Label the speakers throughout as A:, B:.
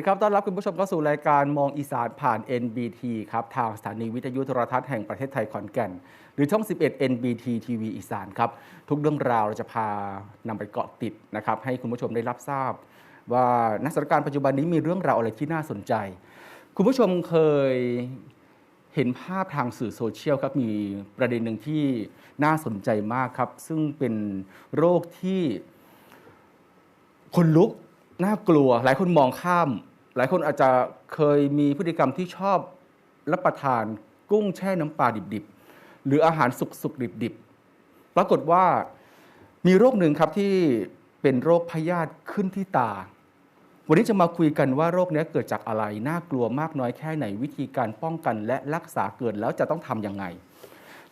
A: ดีครับ ต้อนรับคุณผู้ชมเข้าสู่รายการมองอีสานผ่าน NBT ครับ ทางสถานีวิทยุโทรทัศน์แห่งประเทศไทยขอนแก่น หรือช่อง 11 NBT TV อีสานครับ ทุกเรื่องราวเราจะพานำไปเกาะติดนะครับ ให้คุณผู้ชมได้รับทราบ ว่าณสถานการณ์ปัจจุบันนี้มีเรื่องราวอะไรที่น่าสนใจ คุณผู้ชมเคยเห็นภาพทางสื่อโซเชียลครับ มีประเด็นหนึ่งที่น่าสนใจมากครับ ซึ่งเป็นโรคที่คนลุกน่ากลัวหลายคนมองข้าม หลายคนอาจจะเคยมีพฤติกรรมที่ชอบรับประทานกุ้งแช่น้ำปลาดิบๆ หรืออาหารสุกๆดิบๆ ปรากฏว่ามีโรคหนึ่งครับที่เป็นโรคพยาธิขึ้นที่ตา วันนี้จะมาคุยกันว่าโรคนี้เกิดจากอะไร น่ากลัวมากน้อยแค่ไหนวิธีการป้องกันและรักษาเกิดแล้วจะต้องทำยังไง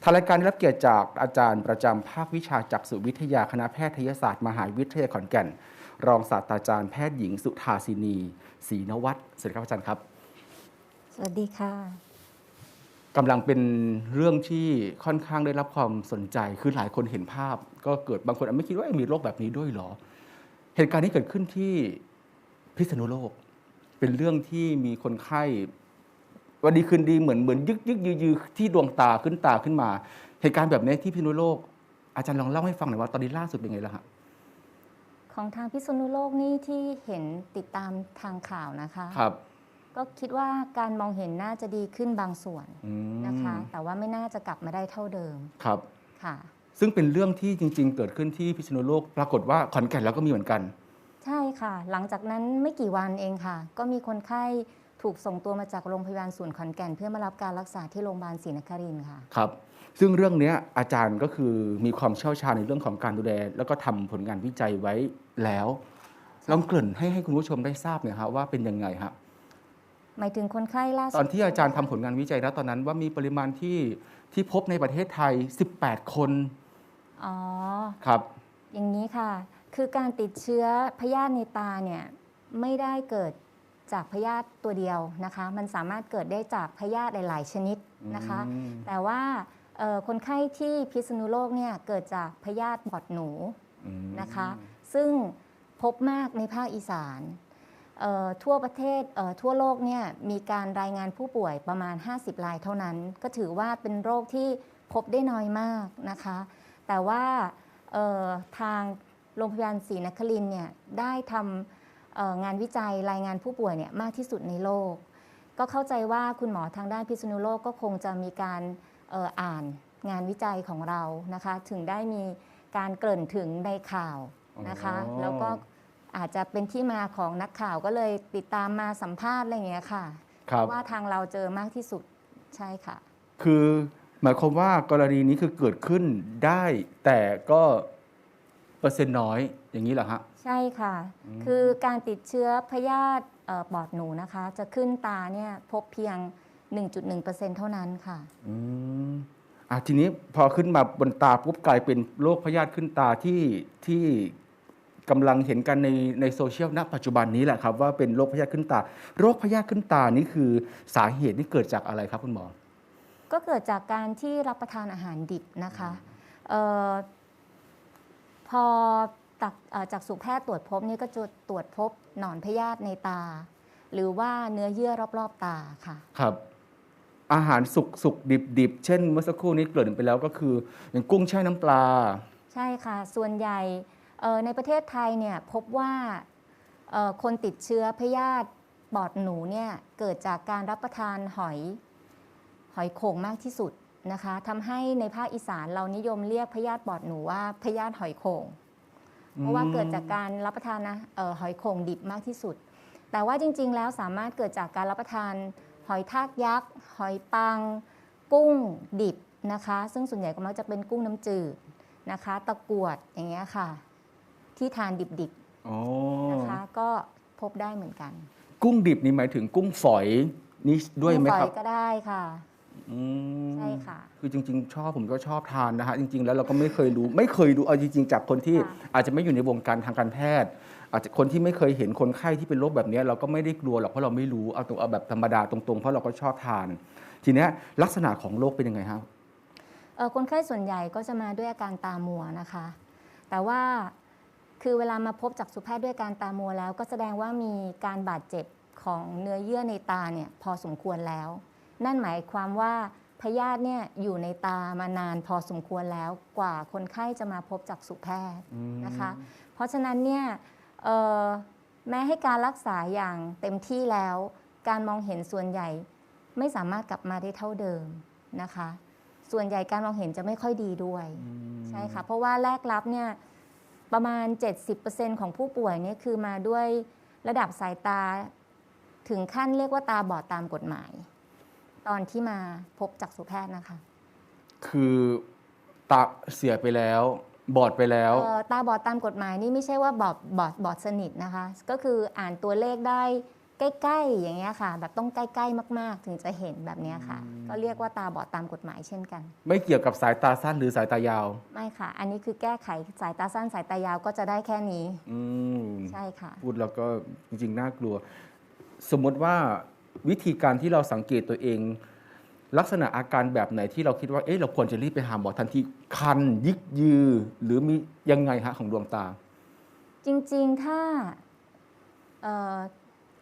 A: ทางรายการได้รับเกียรติจากอาจารย์ประจำภาควิชาจักษุวิทยาคณะแพทยศาสตร์ มหาวิทยาลัยขอนแก่น รองศาสตราจารย์แพทย์หญิงสุธาสินีศรีนวัตรสวัสดีครับอาจารย์ครับ
B: สวัสดีค่ะ
A: กำลังเป็นเรื่องที่ค่อนข้างได้รับความสนใจ คือหลายคนเห็นภาพ ก็เกิดบางคนอาจไม่คิดว่าเอ๊ะมีโรคแบบนี้ด้วยเหรอ เหตุการณ์นี้เกิดขึ้นที่พิษณุโลก เป็นเรื่องที่มีคนไข้วันดีคืนดีเหมือนเหมือนยึกยึกยือยือที่ดวงตาขึ้นตาขึ้นมา เหตุการณ์แบบนี้ที่พิษณุโลก อาจารย์ลองเล่าให้ฟังหน่อยว่าตอนนี้ล่าสุดเป็นไงแล้วฮะ
B: ของทางพิษณุโลกนี่ที่เห็นติดตามทางข่าวนะคะ
A: ครับ
B: ก็คิดว่าการมองเห็นน่าจะดีขึ้นบางส่วน
A: อืม
B: นะคะ แต่ว่าไม่น่าจะกลับมาได้เท่าเดิม
A: ครับ
B: ค่ะ
A: ซึ่งเป็นเรื่องที่จริง ๆ เกิดขึ้นที่พิษณุโลก ปรากฏว่าขอนแก่นแล้วก็มีเหมือนกัน
B: ใช่ค่ะ หลังจากนั้นไม่กี่วันเองค่ะ ก็มีคนไข้ถูกส่งตัวมาจากโรงพยาบาลศูนย์ขอนแก่น เพื่อมารับการรักษาที่โรงพยาบาลศรีนครินทร์ค่ะ
A: ครับ ซึ่งเรื่องเนี้ยอาจารย์ก็คือมีความเชี่ยวชาญในเรื่องของการดูแล แล้วก็ทำผลงานวิจัยไว้ แล้วลองเกริ่นให้ให้คุณผู้ชมได้ทราบหน่อยครับว่าเป็นยังไงครับ
B: หมายถึงคนไข้ล่าสุด
A: ตอนที่อาจารย์ทำผลงานวิจัยนะตอนนั้นว่ามีปริมาณที่ที่พบในประเทศไทย 18 คน
B: อ๋อ
A: ครับ
B: อย่างนี้ค่ะ คือการติดเชื้อพยาธิในตาเนี่ยไม่ได้เกิดจากพยาธิตัวเดียวนะคะ มันสามารถเกิดได้จากพยาธิหลาย ๆ ชนิดนะคะ
A: อืม
B: แต่ว่าเอ่อคนไข้ที่พิษณุโลกเนี่ยเกิดจากพยาธิบอดหนู
A: อืม
B: นะคะ ซึ่งพบมากในภาคอีสานทั่วประเทศทั่วโลกเนี่ยมีการรายงานผู้ป่วยประมาณ 50 รายเท่านั้น ก็ถือว่าเป็นโรคที่พบได้น้อยมากนะคะ แต่ว่าทางโรงพยาบาลศรีนครินเนี่ยได้ทำงานวิจัยรายงานผู้ป่วยเนี่ยมากที่สุดในโลก ก็เข้าใจว่าคุณหมอทางด้านพิษณุโลกก็คงจะมีการอ่ออ่านงานวิจัยของเรานะคะ ถึงได้มีการเกริ่นถึงในข่าว นะคะ
A: อ๋อ
B: แล้วก็อาจจะเป็นที่มาของนักข่าวก็เลยติดตามมาสัมภาษณ์อะไรอย่างเงี้ยค่ะ
A: ครับ
B: ว่าทางเราเจอมากที่สุดใช่ค่ะ
A: คือหมายความว่ากรณีนี้คือเกิดขึ้นได้ แต่ก็เปอร์เซ็นต์น้อยอย่างนี้เหรอฮะ
B: ใช่ค่ะคือการติดเชื้อพยาธิเอ่อปอดหนูนะคะ จะขึ้นตาเนี่ยพบเพียง 1.1%เท่านั้นค่ะ
A: อืมอะทีนี้พอขึ้นมาบนตาปุ๊บกลายเป็นโรคพยาธิขึ้นตาที่ที่ กำลังเห็นกันในในโซเชียลณปัจจุบันนี้แหละครับว่าเป็นโรคพยาธิขึ้นตา โรคพยาธิขึ้นตานี่คือสาเหตุที่เกิดจากอะไรครับคุณหมอ
B: ก็เกิดจากการที่รับประทานอาหารดิบนะคะเอ่อพอตักเอ่อจากสุแพทย์ตรวจพบเนี่ยก็จะตรวจพบหนอนพยาธิในตา หรือว่าเนื้อเยื่อรอบๆตาค่ะ
A: ครับอาหารสุกสุกดิบดิบเช่นเมื่อสักครู่นี้เกริ่นไปแล้วก็คือ อย่างกุ้งแช่น้ำปลา
B: ใช่ค่ะ ส่วนใหญ่เอ่อ ในประเทศไทยเนี่ยพบว่าคนติดเชื้อพยาธิปอดหนูเนี่ยเกิดจากการรับประทานหอยหอยโข่งมากที่สุดนะคะทำให้ในภาคอีสานเรานิยมเรียกพยาธิปอดหนูว่าพยาธิหอยโข่งเพราะว่าเกิดจากการรับประทานนะออหอยโข่งดิบมากที่สุด แต่ว่าจริง ๆ แล้วสามารถเกิดจากการรับประทานหอยทากยักษ์ หอยปัง กุ้งดิบนะคะ ซึ่งส่วนใหญ่ก็มักจะเป็นกุ้งน้ำจืดนะคะ ตะกรวดอย่างเงี้ยค่ะ ที่ทานดิบ
A: อ๋อ
B: ๆนะคะก็พบได้เหมือนกัน
A: กุ้งดิบนี่หมายถึงกุ้งฝอยนี่ด้วยไหม
B: กุ้งฝ
A: ครับ
B: อยก็ได้ค่ะ
A: อืม
B: ใช่ค่ะ
A: คือจริง ๆ ชอบผมก็ชอบทานนะฮะจริง ๆ แล้วเราก็ไม่เคยรู้ ไม่เคยรู้เอาจริง ๆ จากคนที่
B: ค่ะ
A: อาจจะไม่อยู่ในวงการทางการแพทย์ อาจจะคนที่ไม่เคยเห็นคนไข้ที่เป็นโรคแบบนี้เราก็ไม่ได้กลัวหรอกเพราะเราไม่รู้เอาตรงเอาแบบธรรมดาตรงๆเพราะเราก็ชอบทาน ทีเนี้ยลักษณะของโรคเป็นยังไงครับ
B: เอ่อคนไข้ส่วนใหญ่ก็จะมาด้วยอาการตามัวนะคะ แต่ว่า คือเวลามาพบจากสุแพทย์ด้วยอาการตามัวแล้ว ก็แสดงว่ามีการบาดเจ็บของเนื้อเยื่อในตาเนี่ยพอสมควรแล้ว นั่นหมายความว่าพยาธิเนี่ยอยู่ในตามานานพอสมควรแล้วกว่าคนไข้จะมาพบจักษุแพทย์
A: อืม
B: นะคะ เพราะฉะนั้นเนี่ยเอ่อแม้ให้การรักษาอย่างเต็มที่แล้ว การมองเห็นส่วนใหญ่ไม่สามารถกลับมาได้เท่าเดิมนะคะ ส่วนใหญ่การมองเห็นจะไม่ค่อยดีด้วย
A: อืม
B: ใช่ค่ะเพราะว่าแรกรับเนี่ย ประมาณ 70%ของผู้ป่วยเนี่ยคือมาด้วยระดับสายตาถึงขั้นเรียกว่าตาบอดตามกฎหมาย ตอนที่มาพบจักษุแพทย์นะคะ
A: คือตาเสียไปแล้ว บอดไปแล้ว
B: เอ่อตาบอดตามกฎหมายนี่ไม่ใช่ว่าบอดบอดบอดสนิทนะคะ ก็คืออ่านตัวเลขได้ ใกล้ๆอย่างเงี้ยค่ะ แบบต้องใกล้ๆมากๆ ถึงจะเห็นแบบเนี้ยค่ะ ก็เรียกว่าตาบอดตามกฎหมายเช่นกัน
A: ไม่เกี่ยวกับสายตาสั้นหรือสายตายาว
B: ไม่ค่ะ อันนี้คือแก้ไขสายตาสั้นสายตายาวก็จะได้แค่นี้
A: อืม
B: ใช่ค่ะ
A: พูดแล้วก็จริงๆน่ากลัว สมมติว่าวิธีการที่เราสังเกตตัวเอง ลักษณะอาการแบบไหนที่เราคิดว่าเอ๊ะเราควรจะรีบไปหาหมอทันทีคัน ยิกยือ หรือมียังไงฮะของดวงตา
B: จริงๆถ้าเอ่อ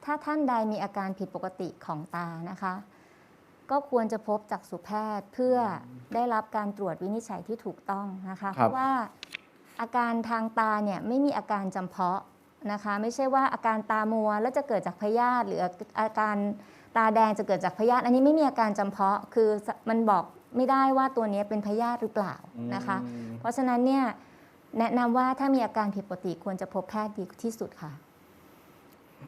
B: ถ้าท่านใดมีอาการผิดปกติของตานะคะ ก็ควรจะพบจักษุแพทย์เพื่อได้รับการตรวจวินิจฉัยที่ถูกต้องนะคะ
A: ครับ
B: เพราะว่าอาการทางตาเนี่ยไม่มีอาการจำเพาะนะคะ ไม่ใช่ว่าอาการตามัวแล้วจะเกิดจากพยาธิหรืออาการตาแดงจะเกิดจากพยาธิอันนี้ไม่มีอาการจำเพาะคือมันบอกไม่ได้ว่าตัวนี้เป็นพยาธิหรือเปล่านะคะ
A: อืม
B: เพราะฉะนั้นเนี่ยแนะนำว่าถ้ามีอาการผิดปกติควรจะพบแพทย์ดีที่สุดค่ะ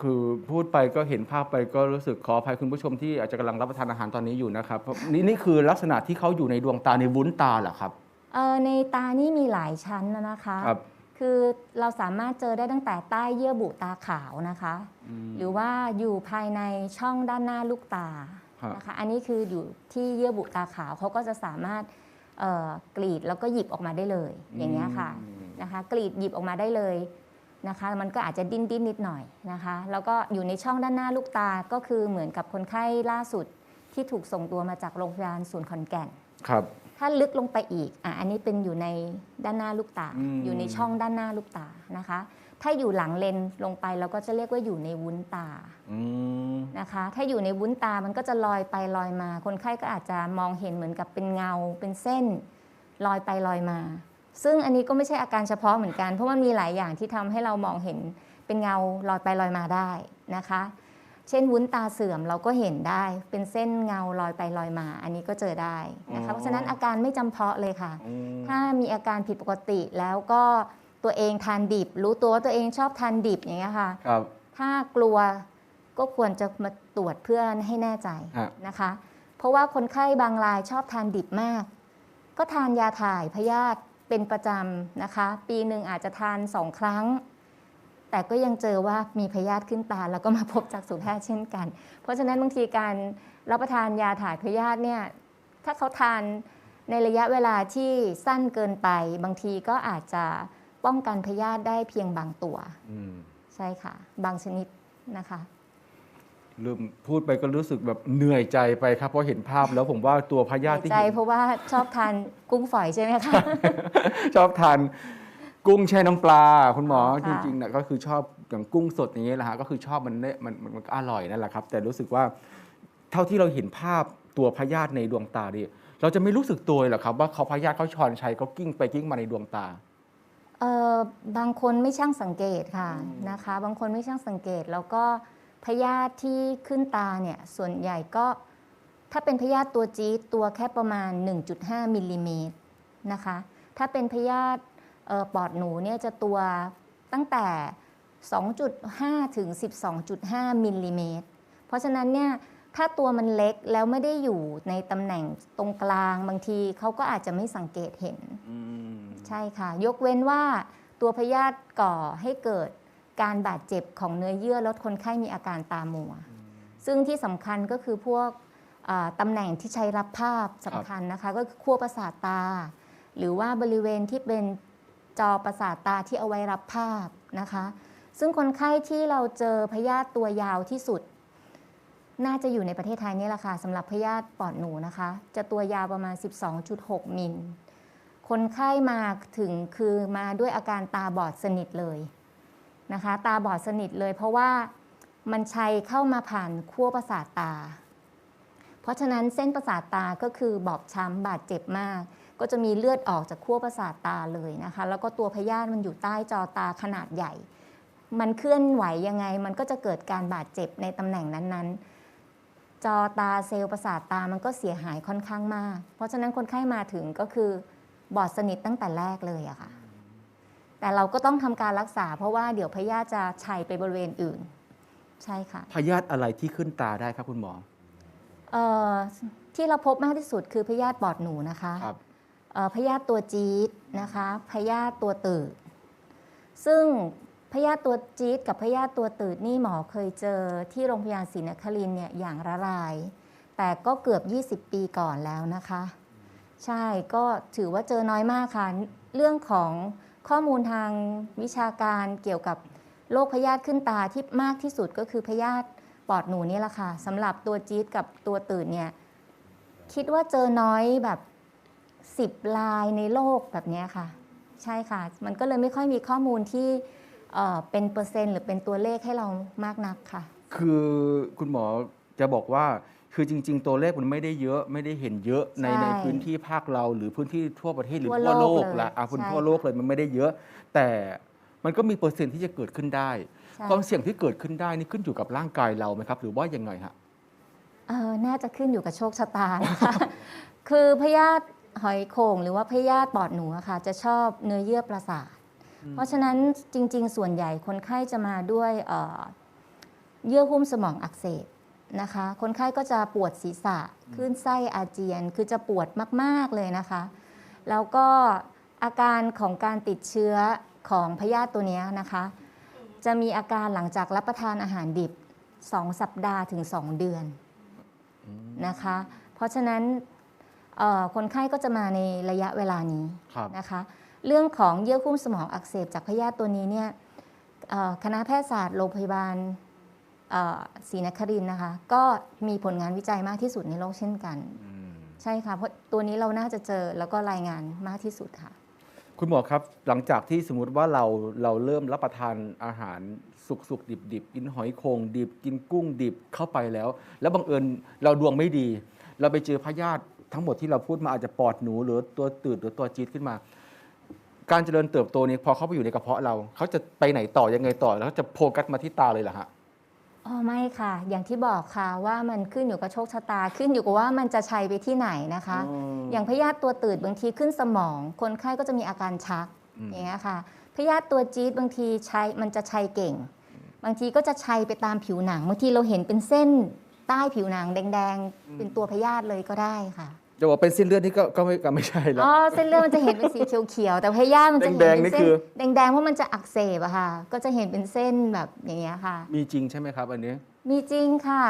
A: คือพูดไปก็เห็นภาพไปก็รู้สึกขออภัยคุณผู้ชมที่อาจจะกำลังรับประทานอาหารตอนนี้อยู่นะครับเพราะนี่นี่คือลักษณะที่เขาอยู่ในดวงตาในวุ้นตาเหรอครับ
B: เอ่อในตานี่มีหลายชั้นนะนะคะ
A: ครับ
B: คือเราสามารถเจอได้ตั้งแต่ใต้เยื่อบุตาขาวนะคะ
A: อืม
B: หรือว่าอยู่ภายในช่องด้านหน้าลูกตา
A: ครับ
B: นะคะ อันนี้คืออยู่ที่เยื่อบุตาขาวเขาก็จะสามารถเอ่อกรีดแล้วก็หยิบออกมาได้เลยอย่างเงี้ยค่ะ
A: อืม
B: นะคะ กรีดหยิบออกมาได้เลย นะคะ มันก็อาจจะดิ้นดิ้นนิดหน่อยนะคะ แล้วก็อยู่ในช่องด้านหน้าลูกตาก็คือเหมือนกับคนไข้ล่าสุดที่ถูกส่งตัวมาจากโรงพยาบาลศูนย์ขอนแก่น
A: ครับ
B: ถ้าลึกลงไปอีกอะอันนี้เป็นอยู่ในด้านหน้าลูกตา
A: อืม
B: อยู่ในช่องด้านหน้าลูกตานะคะ ถ้าอยู่หลังเลนลงไปเราก็จะเรียกว่าอยู่ในวุ้นตา
A: อืม
B: นะคะ ถ้าอยู่ในวุ้นตา มันก็จะลอยไปลอยมา คนไข้ก็อาจจะมองเห็นเหมือนกับเป็นเงา เป็นเส้น ลอยไปลอยมา ซึ่งอันนี้ก็ไม่ใช่อาการเฉพาะเหมือนกัน เพราะมันมีหลายอย่างที่ทำให้เรามองเห็นเป็นเงาลอยไปลอยมาได้นะคะ เช่นวุ้นตาเสื่อมเราก็เห็นได้ เป็นเส้นเงาลอยไปลอยมา อันนี้ก็เจอได้นะคะเพราะฉะนั้นอาการไม่จำเพาะเลยค่ะ
A: อืม
B: ถ้ามีอาการผิดปกติแล้วก็ตัวเองทานดิบ รู้ตัวว่าตัวเองชอบทานดิบอย่างเงี้ยค่ะ
A: ครับ
B: ถ้ากลัวก็ควรจะมาตรวจเพื่อให้แน่ใจ
A: ฮะ
B: นะคะ เพราะว่าคนไข้บางรายชอบทานดิบมาก ก็ทานยาถ่ายพยาธิ เป็นประจำนะคะ ปีหนึ่งอาจจะทานสองครั้ง แต่ก็ยังเจอว่ามีพยาธิขึ้นตา แล้วก็มาพบจากสูแพทย์เช่นกัน เพราะฉะนั้นบางทีการรับประทานยาถ่ายพยาธิเนี่ยถ้าเขาทานในระยะเวลาที่สั้นเกินไป บางทีก็อาจจะป้องกันพยาธิได้เพียงบางตัว
A: อืม
B: ใช่ค่ะ บางชนิดนะคะ
A: ลืมพูดไปก็รู้สึกแบบเหนื่อยใจไปครับ เพราะเห็นภาพแล้วผมว่าตัวพยาธิที่
B: ใจ
A: เห็น
B: เพราะว่าชอบทานกุ้งฝอยใช่ไหมคะ
A: ชอบทานกุ้งแช่น้ำปลาคุณหมอ
B: อ๋อ
A: จ
B: ค่ะ
A: ริงๆนะก็คือชอบอย่างกุ้งสดอย่างเงี้ยแหละฮะก็คือชอบมันเนี่ยมันมันมันก็อร่อยนั่นแหละครับ แต่รู้สึกว่าเท่าที่เราเห็นภาพตัวพยาธิในดวงตาดิเราจะไม่รู้สึกตัวเลยเหรอครับว่าเขาพยาธิเขาชอนชัยเขากิ้งไปกิ้งมาในดวงตา
B: เอ่อบางคนไม่ช่างสังเกตค่ะนะคะ บางคนไม่ช่างสังเกตแล้วก็ พยาธิที่ขึ้นตาเนี่ยส่วนใหญ่ก็ถ้าเป็นพยาธิตัวจี๊ดตัวแค่ประมาณ 1.5มิลลิเมตรนะคะ ถ้าเป็นพยาธิเอ่อปอดหนูเนี่ยจะตัวตั้งแต่ 2.5 ถึง 12.5มิลลิเมตร เพราะฉะนั้นเนี่ยถ้าตัวมันเล็กแล้วไม่ได้อยู่ในตำแหน่งตรงกลางบางทีเขาก็อาจจะไม่สังเกตเห็น ใช่ค่ะ ยกเว้นว่าตัวพยาธิก่อให้เกิด การบาดเจ็บของเนื้อเยื่อลดคนไข้มีอาการตามัว ซึ่งที่สำคัญก็คือพวกอ่าตำแหน่งที่ใช้รับภาพสำคัญนะคะ ก็คือขั้วประสาทตา หรือว่าบริเวณที่เป็นจอประสาทตาที่เอาไว้รับภาพนะคะ ซึ่งคนไข้ที่เราเจอพยาธิตัวยาวที่สุด น่าจะอยู่ในประเทศไทยนี่แหละค่ะสำหรับพยาธิปอดหนูนะคะ จะตัวยาวประมาณ 12.6 มิล คนไข้มาถึงคือมาด้วยอาการตาบอดสนิทเลย นะคะ ตาบอดสนิทเลยเพราะว่ามันชัยเข้ามาผ่านขั้วประสาทตา เพราะฉะนั้นเส้นประสาทตาก็คือบอบช้ำบาดเจ็บมาก ก็จะมีเลือดออกจากขั้วประสาทตาเลยนะคะ แล้วก็ตัวพยาธิมันอยู่ใต้จอตาขนาดใหญ่ มันเคลื่อนไหวยังไง มันก็จะเกิดการบาดเจ็บในตำแหน่งนั้นๆ จอตาเซลล์ประสาทตามันก็เสียหายค่อนข้างมาก เพราะฉะนั้นคนไข้มาถึงก็คือบอดสนิทตั้งแต่แรกเลยอะค่ะ แต่เราก็ต้องทำการรักษา เพราะว่าเดี๋ยวพยาธิจะชัยไปบริเวณอื่น ใช่ค่ะ
A: พยาธิอะไรที่ขึ้นตาได้ครับคุณหมอ
B: เอ่อที่เราพบมากที่สุดคือพยาธิปอดหนูนะคะ
A: ครับ
B: เอ่อพยาธิตัวจี๊ดนะคะพยาธิตัวตืดซึ่งพยาธิตัวจี๊ดกับพยาธิตัวตืดนี่หมอเคยเจอที่โรงพยาบาลศรีนครินทร์เนี่ยอย่างละราย แต่ก็เกือบ 20 ปีก่อนแล้วนะคะ ใช่ก็ถือว่าเจอน้อยมากค่ะ เรื่องของ ข้อมูลทางวิชาการเกี่ยวกับโรคพยาธิขึ้นตาที่มากที่สุดก็คือพยาธิปอดหนูนี่แหละค่ะสำหรับตัวจี๊ดกับตัวตืดเนี่ยคิดว่าเจอน้อยแบบ10ลายในโลกแบบนี้ค่ะ ใช่ค่ะ มันก็เลยไม่ค่อยมีข้อมูลที่เเป็นเปอร์เซ็นต์ หรือเป็นตัวเลขให้เรามากนักค่ะ
A: คือคุณหมอจะบอกว่า คือจริง ๆ ตัวเลขมันไม่ได้เยอะไม่ได้เห็นเยอะใน
B: ใช่
A: ในพื้นที่ภาคเรา หรือพื้นที่ทั่วประเทศหรือ
B: ทั่ว
A: ทั่วโล
B: โล
A: ก
B: กเลย
A: ละอะคุณ
B: ใช่
A: ทั่วโลกเลยมันไม่ได้เยอะ แต่มันก็มีเปอร์เซ็นต์ที่จะเกิดขึ้นได้
B: ใช่
A: ความเสี่ยงที่เกิดขึ้นได้นี่ขึ้นอยู่กับร่างกายเราไหมครับ หรือว่ายังไงฮะ
B: เออน่าจะขึ้นอยู่กับโชคชะตานะคะ คือพยาธิหอยโข่งหรือว่าพยาธิปอดหนูอะค่ะ จะชอบเนื้อเยื่อประสาทเพราะฉะนั้นจริง ๆ ส่วนใหญ่คนไข้จะมาด้วยเอ่อเยื่อหุ้มสมองอักเสบ นะคะ คนไข้ก็จะปวดศีรษะคลื่นไส้อาเจียน คือจะปวดมาก ๆ เลยนะคะ แล้วก็อาการของการติดเชื้อของพยาธิตัวเนี้ยนะคะ จะมีอาการหลังจากรับประทานอาหารดิบ 2 สัปดาห์ถึง 2 เดือนนะคะ เพราะฉะนั้นเอ่อคนไข้ก็จะมาในระยะเวลานี้
A: ครับ
B: นะคะ เรื่องของเยื่อหุ้มสมองอักเสบจากพยาธิตัวนี้เนี่ยเอ่อคณะแพทยศาสตร์โรงพยาบาลเอ่อ ศรีนครินทร์นะคะ ก็มีผลงานวิจัยมากที่สุดในโลกเช่นกัน ใช่ค่ะ เพราะตัวนี้เราน่าจะเจอแล้วก็รายงานมากที่สุดค่ะ
A: คุณหมอครับหลังจากที่สมมติว่าเราเราเริ่มรับประทานอาหารสุกสุกดิบดิบกินหอยโข่งดิบกินกุ้งดิบเข้าไปแล้ว แล้วบังเอิญเราดวงไม่ดี เราไปเจอพยาธิทั้งหมดที่เราพูดมาอาจจะปอดหนู หรือตัวตืดหรือตัวจี๊ดขึ้นมา การเจริญเติบโตนี้พอเข้าไปอยู่ในกระเพาะเราเขาจะไปไหนต่อยังไงต่อแล้วจะโฟกัสมาที่ตาเลยเหรอฮะ
B: อ๋อไม่ค่ะ อย่างที่บอกค่ะว่ามันขึ้นอยู่กับโชคชะตา ขึ้นอยู่กับว่ามันจะชัยไปที่ไหนนะคะ
A: อืม
B: อย่างพยาธิตัวตืดบางทีขึ้นสมอง คนไข้ก็จะมีอาการชัก
A: อืม
B: อย่างเงี้ยค่ะพยาธิตัวจี๊ดบางทีชัยมันจะชัยเก่ง บางทีก็จะชัยไปตามผิวหนังบางทีเราเห็นเป็นเส้นใต้ผิวหนังแดง ๆ เป็นตัวพยาธิเลยก็ได้ค่ะ
A: จะบอกเป็นเส้นเลือดนี่ก็ก็ไม่ก็ไม่ใช่แล้ว
B: อ๋อเส้นเลือดมันจะเห็นเป็นสีเขียวๆ แต่พยาธิมันจะเห็น
A: แดงๆ
B: เป็น
A: นี่
B: เส้
A: คื
B: น
A: อ
B: แดงๆเพราะมันจะอักเสบอะค่ะ ก็จะเห็นเป็นเส้นแบบอย่างเงี้ยค่ะ
A: มีจริงใช่ไหมครับ อันนี้
B: มีจริงค่ะ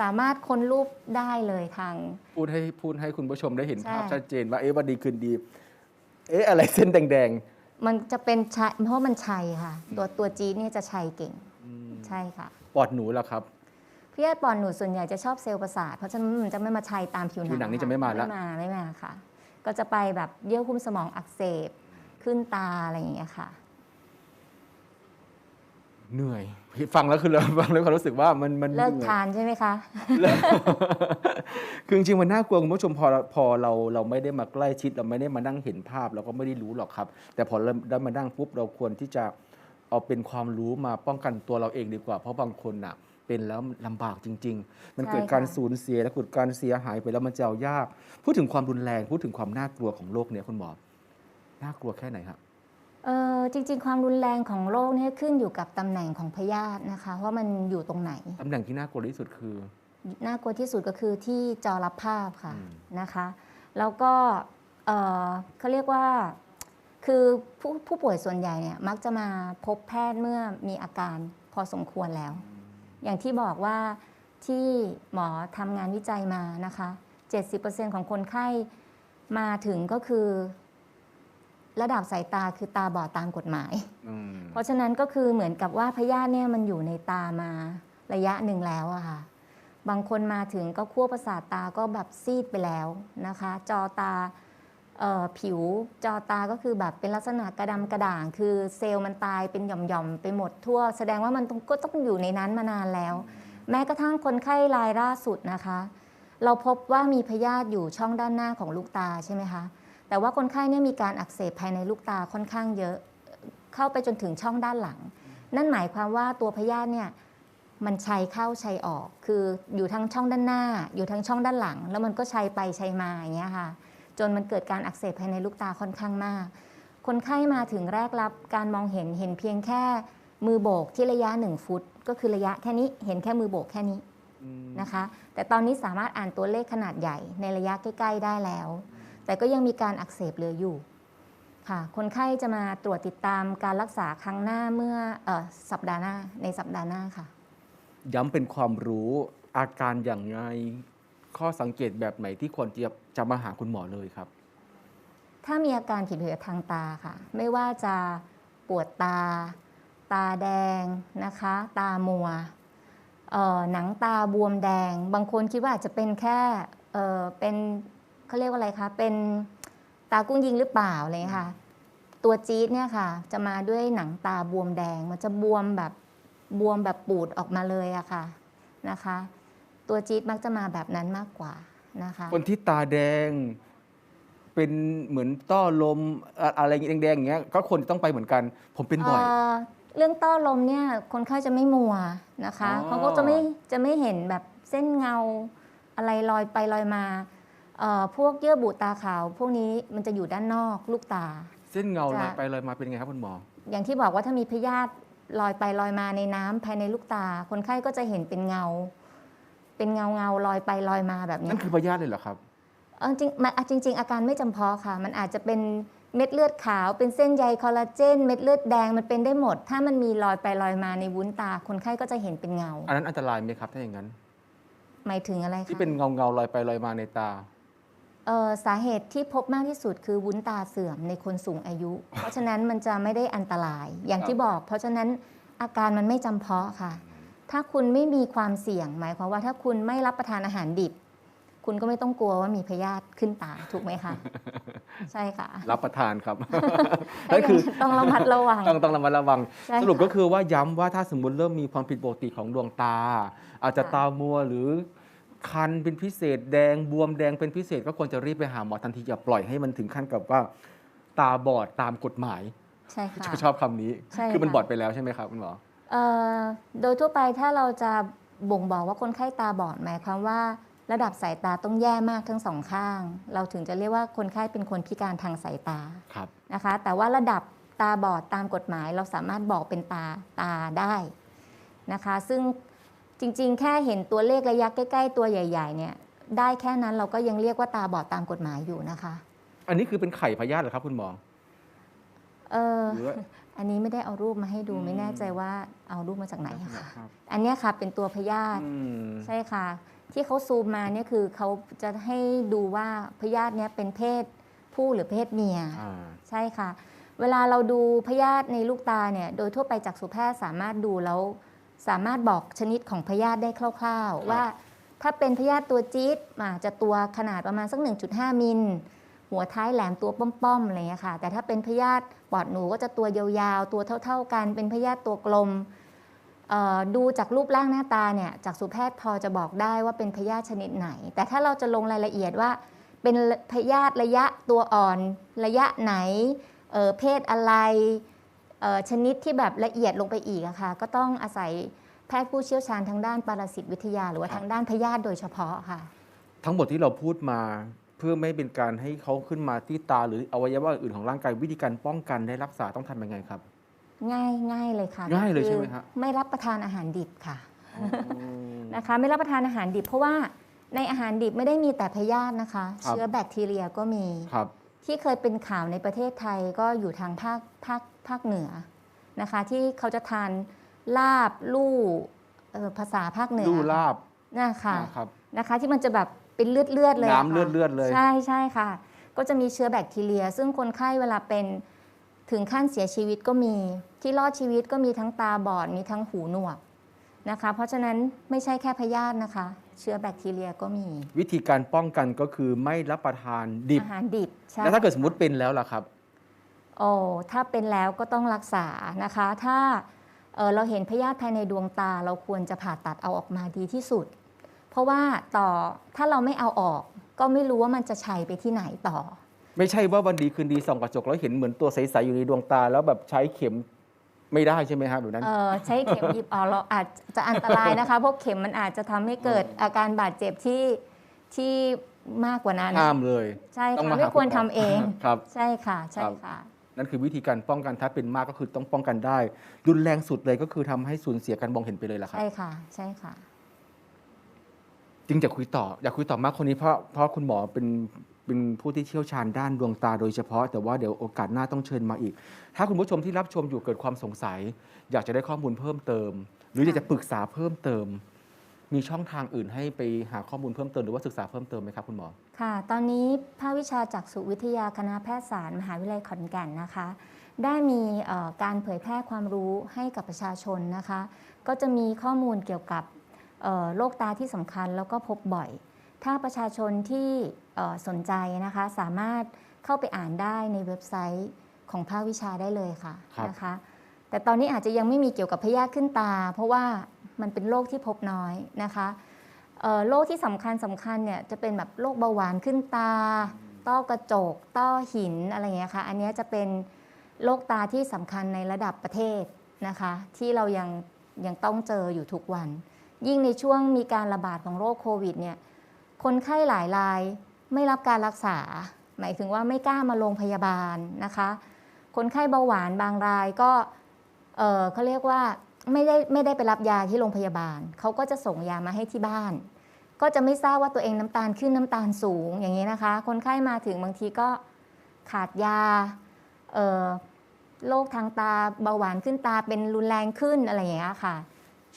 B: สามารถค้นรูปได้เลยทาง
A: พูดให้พูดให้คุณผู้ชมได้เห็น
B: ใช่
A: ภาพชัดเจนว่าเอ๊ะวันดีคืนดี เอ๊ะอะไรเส้นแดง
B: มันจะเป็นชัยเพราะมันชัยค่ะ ตัวตัวจี๊ดเนี่ยจะชัยเก่ง
A: ๆ
B: ใช่ค่ะ
A: ปอดหนูล่ะครับ
B: พยาธิปอดหนูส่วนใหญ่จะชอบเซลล์ประสาทเพราะฉะนั้นมันจะไม่มาชัยตามผิวหนัง
A: ผิวหนังนี่
B: ค่
A: จะไม่มาละ
B: ไม่มาไม่มาค่ะ ก็จะไปแบบเยื่อหุ้มสมองอักเสบขึ้นตาอะไรอย่างเงี้ยค่ะ
A: เหนื่อย ฟังแล้วคือเราฟังแล้วความรู้สึกว่ามันมัน
B: เลิก
A: หนื่อย
B: ทานใช่ไหมคะ
A: คือจริงๆมันน่ากลัวคุณผู้ชมพอพอเราเราไม่ได้มาใกล้ชิด เราไม่ได้มานั่งเห็นภาพ เราก็ไม่ได้รู้หรอกครับ แต่พอเราได้มานั่งปุ๊บเราควรที่จะเอาเป็นความรู้มาป้องกันตัวเราเองดีกว่า เพราะบางคนน่ะ เป็นแล้วลำบากจริง ๆ มันเกิด
B: ใช่ค่ะ
A: การสูญเสียและเกิดการเสียหายไปแล้วมันจะเอายาก พูดถึงความรุนแรงพูดถึงความน่ากลัวของโรคเนี้ยคุณหมอ น่ากลัวแค่ไหนครับ
B: เออจริง ๆ ความรุนแรงของโรคเนี่ยขึ้นอยู่กับตำแหน่งของพยาธินะคะว่ามันอยู่ตรงไหน
A: ตำแหน่งที่น่ากลัวที่สุดคือ
B: น่ากลัวที่สุดก็คือที่จอรับภาพค่ะ
A: อืม
B: นะคะแล้วก็เอ่อเขาเรียกว่าคือผู้ผู้ป่วยส่วนใหญ่เนี่ยมักจะมาพบแพทย์เมื่อมีอาการพอสมควรแล้ว อย่างที่บอกว่าที่หมอทำงานวิจัยมานะคะ 70%ของคนไข้มาถึงก็คือ ระดับสายตาคือตาบอดตามกฎหมาย
A: อืม
B: เพราะฉะนั้นก็คือเหมือนกับว่าพยาธิเนี่ยมันอยู่ในตามาระยะหนึ่งแล้วอะค่ะ บางคนมาถึงก็ขั้วประสาทตาก็แบบซีดไปแล้วนะคะ จอตาเอ่อ ผิวจอตาก็คือแบบเป็นลักษณะกระดำกระด่าง คือเซลล์มันตายเป็นหย่อมๆ ไปหมดทั่ว แสดงว่ามันต้องก็ต้องอยู่ในนั้นมานานแล้ว แม้กระทั่งคนไข้รายล่าสุดนะคะ เราพบว่ามีพยาธิอยู่ช่องด้านหน้าของลูกตาใช่ไหมคะแต่ว่าคนไข้เนี่ยมีการอักเสบภายในลูกตาค่อนข้างเยอะ เข้าไปจนถึงช่องด้านหลัง นั่นหมายความว่าตัวพยาธิเนี่ยมันชัยเข้าชัยออก คืออยู่ทั้งช่องด้านหน้า อยู่ทั้งช่องด้านหลัง แล้วมันก็ชัยไปชัยมาอย่างเงี้ยค่ะ จนมันเกิดการอักเสบภายในลูกตาค่อนข้างมาก คนไข้มาถึงแรกรับการมองเห็นเห็นเพียงแค่มือโบกที่ระยะ 1 ฟุต ก็คือระยะแค่นี้เห็นแค่มือโบกแค่นี้
A: อืม
B: นะคะ แต่ตอนนี้สามารถอ่านตัวเลขขนาดใหญ่ในระยะใกล้ ๆ ได้แล้ว แต่ก็ยังมีการอักเสบเหลืออยู่ค่ะคนไข้จะมาตรวจติดตามการรักษาครั้งหน้าเมื่อเออสัปดาห์หน้าในสัปดาห์หน้าค่ะ
A: ย้ำเป็นความรู้อาการอย่างไร ข้อสังเกตแบบไหนที่ควรจะจะมาหาคุณหมอเลยครับ
B: ถ้ามีอาการผิดปกติทางตาค่ะ ไม่ว่าจะปวดตา ตาแดงนะคะ ตามัวหนังตาบวมแดง บางคนคิดว่าอาจจะเป็นแค่เเป็นเขาเรียกว่าอะไรคะเป็นตากุ้งยิงหรือเปล่าเงี้ยค่ะ ตัวจี๊ดเนี่ยค่ะ จะมาด้วยหนังตาบวมแดง มันจะบวมแบบบวมแบบปูดออกมาเลยอะค่ะนะคะ ตัวจี๊ดมักจะมาแบบนั้นมากกว่านะคะ
A: คนที่ตาแดง เป็นเหมือนต้อลมอะอะไรแดงๆอย่างเงี้ยก็ควรจะต้องไปเหมือนกัน ผมเป็นบ่อย
B: เอ่อเรื่องต้อลมเนี่ยคนไข้จะไม่มัวนะคะ
A: อ๋อ
B: เขาก็จะไม่จะไม่เห็นแบบเส้นเงาอะไรลอยไปลอยมาเอ่อพวกเยื่อบุตาขาว พวกนี้มันจะอยู่ด้านนอกลูกตา
A: เส้นเงา
B: จะ
A: ลอยไปลอยมาเป็นไงครับคุณหมอ
B: อย่างที่บอกว่าถ้ามีพยาธิลอยไปลอยมาในน้ำภายในลูกตา คนไข้ก็จะเห็นเป็นเงา เป็นเงาเงาๆลอยไปลอยมาแบบเนี้ย
A: นั่นคือพยาธิเลยเหรอครับ
B: เออจริงมันอะจริง ๆ อาการไม่จำเพาะค่ะ มันอาจจะเป็นเม็ดเลือดขาว เป็นเส้นใยคอลลาเจน เม็ดเลือดแดงมันเป็นได้หมด ถ้ามันมีรอยไปรอยมาในวุ้นตา คนไข้ก็จะเห็นเป็นเงา
A: อันนั้นอันตรายไหมครับถ้าอย่างนั้น
B: หมายถึงอะไรคะ
A: ที่เป็นเงาเงาๆลอยไปลอยมาในตา
B: เอ่อสาเหตุที่พบมากที่สุดคือวุ้นตาเสื่อมในคนสูงอายุ เพราะฉะนั้นมันจะไม่ได้อันตราย อย่างที่บอก เพราะฉะนั้นอาการมันไม่จำเพาะค่ะ ถ้าคุณไม่มีความเสี่ยงหมายความว่าถ้าคุณไม่รับประทานอาหารดิบ คุณก็ไม่ต้องกลัวว่ามีพยาธิขึ้นตาถูกไหมคะใช่ค่ะ
A: รับประทานครับนั่นคือ
B: ต้องระมัดระวัง
A: ต้องต้องระมัดระวัง
B: ใช่
A: สรุป
B: ค่ะ
A: ก็คือว่าย้ำว่าถ้าสมมติเริ่มมีความผิดปกติของดวงตา อาจจะ
B: ค่ะ
A: ตามัวหรือคันเป็นพิเศษแดงบวมแดงเป็นพิเศษก็ควรจะรีบไปหาหมอทันทีอย่าปล่อยให้มันถึงขั้นกับว่า ตาบอดตามกฎหมาย
B: ใช่ค่ะ
A: ชอบคำนี้
B: ใช่
A: คือมัน
B: ค่ะ
A: บอดไปแล้วใช่ไหมครับคุณหมอ
B: เอ่อ โดยทั่วไปถ้าเราจะบ่งบอกว่าคนไข้ตาบอดหมายความว่า ระดับสายตาต้องแย่มากทั้งสองข้าง เราถึงจะเรียกว่าคนไข้เป็นคนพิการทางสายตา
A: ครับ
B: นะคะ แต่ว่าระดับตาบอดตามกฎหมาย เราสามารถบอกเป็นตาตาได้นะคะ ซึ่งจริงๆ แค่เห็นตัวเลขระยะใกล้ ๆ ตัวใหญ่ ๆ เนี่ยได้แค่นั้นเราก็ยังเรียกว่าตาบอดตามกฎหมายอยู่นะคะ
A: อันนี้คือเป็นไข่พยาธิเหรอครับคุณหมอ
B: เออ
A: หรื อว่า
B: อันนี้ไม่ได้เอารูปมาให้ดู
A: อืม
B: ไม่แน่ใจว่าเอารูปมาจากไหนอะค่ะ
A: ครับ
B: อันเนี้ยค่ะเป็นตัวพยาธิ
A: อืม
B: ใช่ค่ะ ที่เขาซูมมาเนี่ยคือเขาจะให้ดูว่าพยาธิเนี้ยเป็นเพศผู้หรือเพศเมีย
A: อ่า
B: ใช่ค่ะ เวลาเราดูพยาธิในลูกตาเนี่ยโดยทั่วไปจากสุแพทย์สามารถดูแล้วสามารถบอกชนิดของพยาธิได้คร่าว
A: ครับ
B: ๆว่าถ้าเป็นพยาธิตัวจี๊ดอ่าจะตัวขนาดประมาณสัก 1.5 มิล หัวท้ายแหลมตัวป้อมๆอะไรอย่างเงี้ยค่ะ แต่ถ้าเป็นพยาธิ ปอดหนูก็จะตัวยาวๆ ตัวเท่า ๆกัน เป็นพยาธิตัวกลม ดูจากรูปร่างหน้าตาเนี่ยจากสุแพทย์พอจะบอกได้ว่าเป็นพยาธิชนิดไหน แต่ถ้าเราจะลงรายละเอียดว่า เป็นพยาธิระยะตัวอ่อน ระยะไหนเเพศอะไรชนิดที่แบบละเอียดลงไปอีกอะค่ะก็ต้องอาศัยแพทย์ผู้เชี่ยวชาญทางด้านปรสิตวิทยา หรือว่าทางด้านพยาธิโดยเฉพาะค่ะ
A: ทั้งหมดที่เราพูดมา เพื่อไม่เป็นการให้เขาขึ้นมาที่ตาหรืออวัยวะอื่นของร่างกายวิธีการป้องกันได้รักษาต้องทำยังไงครับ
B: ง่ายง่ายเลยค่ะ
A: ง่ายเลย
B: ก็
A: ใช่
B: คือ
A: ไหมฮะ
B: ไม่รับประทานอาหารดิบค่ะ
A: อืม
B: นะคะ ไม่รับประทานอาหารดิบเพราะว่าในอาหารดิบไม่ได้มีแต่พยาธินะคะ
A: ครับ
B: เชื้อแบคทีเรียก็มี
A: ครับ
B: ที่เคยเป็นข่าวในประเทศไทยก็อยู่ทางภาคภาคภาคเหนือนะคะ ที่เขาจะทานลาบลู่เอ่อภาษาภาคเหนือ
A: ดูลาบ
B: นะคะ
A: นะครับ
B: นะคะ ที่มันจะแบบ เป็นเลือดเลือดๆเลยะ
A: น้ำ
B: ค่ะ
A: เลือดเลือดเลย
B: ใช่ใช่ค่ะ ก็จะมีเชื้อแบคทีเรีย ซึ่งคนไข้เวลาเป็นถึงขั้นเสียชีวิตก็มี ที่รอดชีวิตก็มีทั้งตาบอดมีทั้งหูหนวกนะคะ เพราะฉะนั้นไม่ใช่แค่พยาธินะคะ เชื้อแบคทีเรียก็มี
A: วิธีการป้องกันก็คือไม่รับประทานดิบ
B: อาหารดิบใช่
A: แล้วถ้าเกิดสมมติเป็นแล้วล่ะครับ
B: โอ้ถ้าเป็นแล้วก็ต้องรักษานะคะ ถ้าเอ่อเราเห็นพยาธิภายในดวงตา เราควรจะผ่าตัดเอาออกมาดีที่สุด เพราะว่าต่อถ้าเราไม่เอาออก ก็ไม่รู้ว่ามันจะชัยไปที่ไหนต่อ
A: ไม่ใช่ว่าวันดีคืนดีส่องกระจกแล้วเห็นเหมือนตัวใส ๆ อยู่ในดวงตา แล้วแบบใช้เข็มไม่ได้ใช่ไหมครับแบบนั้น
B: เอ่อใช้เข็มหยิบออกเราอาจจะอันตรายนะคะ เพราะเข็มมันอาจจะทำให้เกิดอาการบาดเจ็บที่ที่มากกว่านั้น
A: ห้ามเลย
B: ใช่
A: ต้อง
B: ค่ะ
A: มาหา
B: ไม่ควร
A: คุณหมอ
B: ทำเอง
A: ครับ
B: ใช่ค่ะ ใช่
A: ครับ
B: ค่ะ
A: นั่นคือวิธีการป้องกันถ้าเป็นมากก็คือต้องป้องกันได้ รุนแรงสุดเลยก็คือทำให้สูญเสียการมองเห็นไปเลยล่ะครับ
B: ใช่ค่ะ ใช่ค่ะ
A: จริงจะคุยต่ออยากคุยต่อมากคนนี้เพราะเพราะคุณหมอเป็นเป็นผู้ที่เชี่ยวชาญด้านดวงตาโดยเฉพาะ แต่ว่าเดี๋ยวโอกาสหน้าต้องเชิญมาอีก ถ้าคุณผู้ชมที่รับชมอยู่เกิดความสงสัย อยากจะได้ข้อมูลเพิ่มเติม หรืออยากจะปรึกษาเพิ่มเติม มีช่องทางอื่นให้ไปหาข้อมูลเพิ่มเติมหรือว่าศึกษาเพิ่มเติมไหมครับคุณหมอ
B: ค่ะ ตอนนี้ภาควิชาจักษุวิทยาคณะแพทยศาสตร์มหาวิทยาลัยขอนแก่นนะคะ ได้มีการเผยแพร่ความรู้ให้กับประชาชนนะคะ ก็จะมีข้อมูลเกี่ยวกับ โรคตาที่สำคัญแล้วก็พบบ่อย ถ้าประชาชนที่เอ่อสนใจนะคะสามารถเข้าไปอ่านได้ในเว็บไซต์ของภาควิชาได้เลยค่ะ
A: ครับ
B: นะคะ แต่ตอนนี้อาจจะยังไม่มีเกี่ยวกับพยาธิขึ้นตา เพราะว่ามันเป็นโรคที่พบน้อยนะคะเอ่อโรคที่สำคัญสำคัญเนี่ยจะเป็นแบบโรคเบาหวานขึ้นตา ต้อกระจก ต้อหินอะไรอย่างเงี้ยค่ะ อันเนี้ยจะเป็นโรคตาที่สำคัญในระดับประเทศนะคะ ที่เรายังยังต้องเจออยู่ทุกวัน ยิ่งในช่วงมีการระบาดของโรคโควิดเนี่ยคนไข้หลายรายไม่รับการรักษา หมายถึงว่าไม่กล้ามาโรงพยาบาลนะคะ คนไข้เบาหวานบางรายก็เอ่อเขาเรียกว่าไม่ได้ไม่ได้ไปรับยาที่โรงพยาบาล เขาก็จะส่งยามาให้ที่บ้าน ก็จะไม่ทราบว่าตัวเองน้ำตาลขึ้นน้ำตาลสูงอย่างนี้นะคะ คนไข้มาถึงบางทีก็ขาดยาเออโรคทางตาเบาหวานขึ้นตาเป็นรุนแรงขึ้นอะไรอย่างเงี้ยค่ะ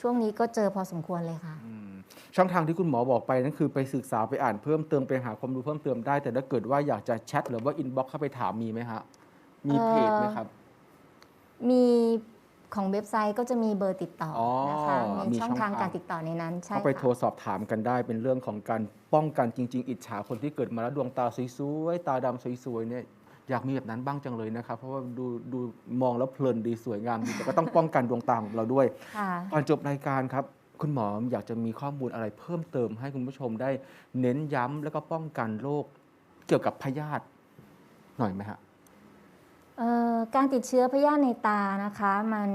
B: ช่วงนี้ก็เจอพอสมควรเลยค่ะ
A: อืมช่องทางที่คุณหมอบอกไปนั่นคือไปศึกษาไปอ่านเพิ่มเติมไปหาความรู้เพิ่มเติมได้ แต่ถ้าเกิดว่าอยากจะแชทหรือว่าอินบ็อกเข้าไปถามมีไหมฮะมีเพจไหมครับ
B: มีของเว็บไซต์ก็จะมีเบอร์ติดต่ออ
A: อ
B: นะคะ
A: มี
B: มีช่อง
A: ช่อง
B: ทาง
A: ทาง
B: การติดต่อในนั้นใช่
A: เข้าไป
B: ค่ะ
A: โทรสอบถามกันได้ เป็นเรื่องของการป้องกันจริง ๆ อิจฉาคนที่เกิดมาแล้วดวงตาสวยๆตาดำสวยๆเนี่ย อยากมีแบบนั้นบ้างจังเลยนะครับ เพราะว่าดูดูมองแล้วเพลินดีสวยงามดีแต่ก็ต้องป้องกันดวงตาของเราด้วย
B: ค่ะ
A: ก่อนจบรายการครับ คุณหมออยากจะมีข้อมูลอะไรเพิ่มเติมให้คุณผู้ชมได้เน้นย้ำแล้วก็ป้องกันโรคเกี่ยวกับพยาธิหน่อยไหมฮะ
B: เอ่อการติดเชื้อพยาธิในตานะคะมัน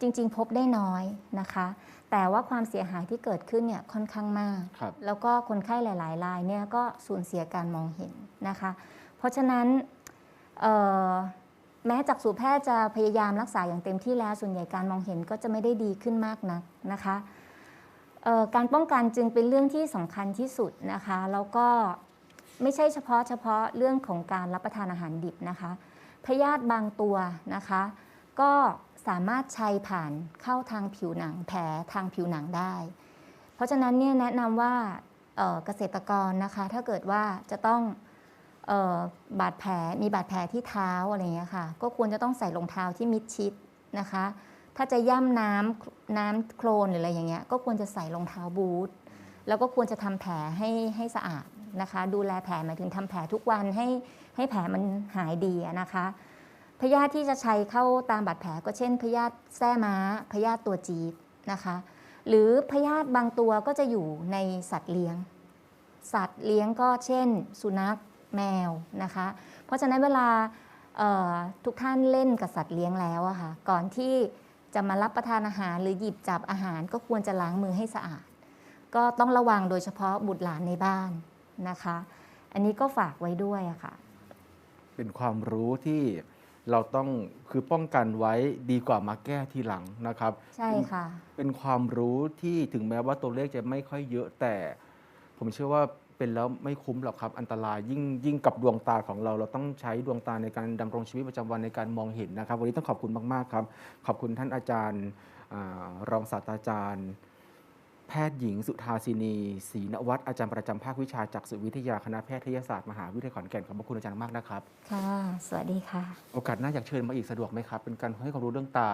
B: จริงๆ พบได้น้อยนะคะ แต่ว่าความเสียหายที่เกิดขึ้นเนี่ยค่อนข้างมาก
A: ครับ
B: แล้วก็คนไข้หลายๆรายเนี่ยก็สูญเสียการมองเห็นนะคะ เพราะฉะนั้นแม้จักษุแพทย์จะพยายามรักษาอย่างเต็มที่แล้ว ส่วนใหญ่การมองเห็นก็จะไม่ได้ดีขึ้นมากนักนะคะการป้องกันจึงเป็นเรื่องที่สำคัญที่สุดนะคะแล้วก็ไม่ใช่เฉพาะเฉพาะเรื่องของการรับประทานอาหารดิบนะคะพยาธิบางตัวนะคะ ก็สามารถชัยผ่านเข้าทางผิวหนังแผลทางผิวหนังได้ เพราะฉะนั้นเนี่ยแนะนำว่าเกษตรกรนะคะถ้าเกิดว่าจะต้อง บาดแผลมีบาดแผลที่เท้าอะไรอย่างเงี้ยค่ะ ก็ควรจะต้องใส่รองเท้าที่มิดชิดนะคะ ถ้าจะย่ำน้ำน้ำโคลนหรืออะไรอย่างเงี้ยก็ควรจะใส่รองเท้าบูทแล้วก็ควรจะทำแผลให้ให้สะอาดนะคะ ดูแลแผลหมายถึงทำแผลทุกวันให้ให้แผลมันหายดีนะคะพยาธิที่จะใช้เข้าตามบาดแผลก็เช่นพยาธิแส้ม้าพยาธิตัวจี๊ดนะคะ หรือพยาธิบางตัวก็จะอยู่ในสัตว์เลี้ยง สัตว์เลี้ยงก็เช่น สุนัข แมวนะคะ เพราะฉะนั้นเวลาเอ่อทุกท่านเล่นกับสัตว์เลี้ยงแล้วอะค่ะก่อนที่จะมารับประทานอาหารหรือหยิบจับอาหารก็ควรจะล้างมือให้สะอาด ก็ต้องระวังโดยเฉพาะบุตรหลานในบ้านนะคะ อันนี้ก็ฝากไว้ด้วยอะค่ะ
A: เป็นความรู้ที่เราต้องคือป้องกันไว้ดีกว่ามาแก้ทีหลังนะครับ
B: ใช่ค่ะ
A: เป็นความรู้ที่ถึงแม้ว่าตัวเลขจะไม่ค่อยเยอะแต่ ผมเชื่อว่า เป็นแล้วไม่คุ้มหรอกครับ อันตรายยิ่งยิ่งกับดวงตาของเรา เราต้องใช้ดวงตาในการดำรงชีวิตประจำวันในการมองเห็นนะครับ วันนี้ต้องขอบคุณมากๆครับ ขอบคุณท่านอาจารย์อารองศาสตราจารย์แพแพทย์หญิงสุธาสินีศรีนวัตรอาจารย์ประจำภาควิชาจักษุวิทยาคณะแพทยศาสตร์มหาวิทยาลัยขอนแก่นขอบพระคุณอาจารย์มากนะครับ
B: ค่ะ สวัสดีค่ะ
A: โอกาสหน้าอยากเชิญมาอีกสะดวกไหมครับ เป็นการให้ความรู้เรื่องตา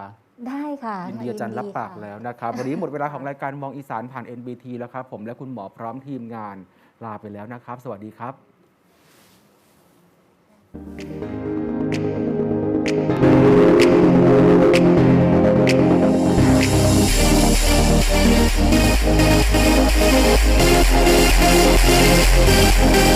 B: ได้ค่ะ
A: ยินดีอาจารย์รับปาก
B: ค่ะ
A: แล้วนะครับ วันนี้หมดเวลาของรายการมองอีสานผ่าน NBT แล้วครับผมและคุณหมอพร้อมทีมงาน ลาไปแล้วนะครับ สวัสดีครับ
C: Thank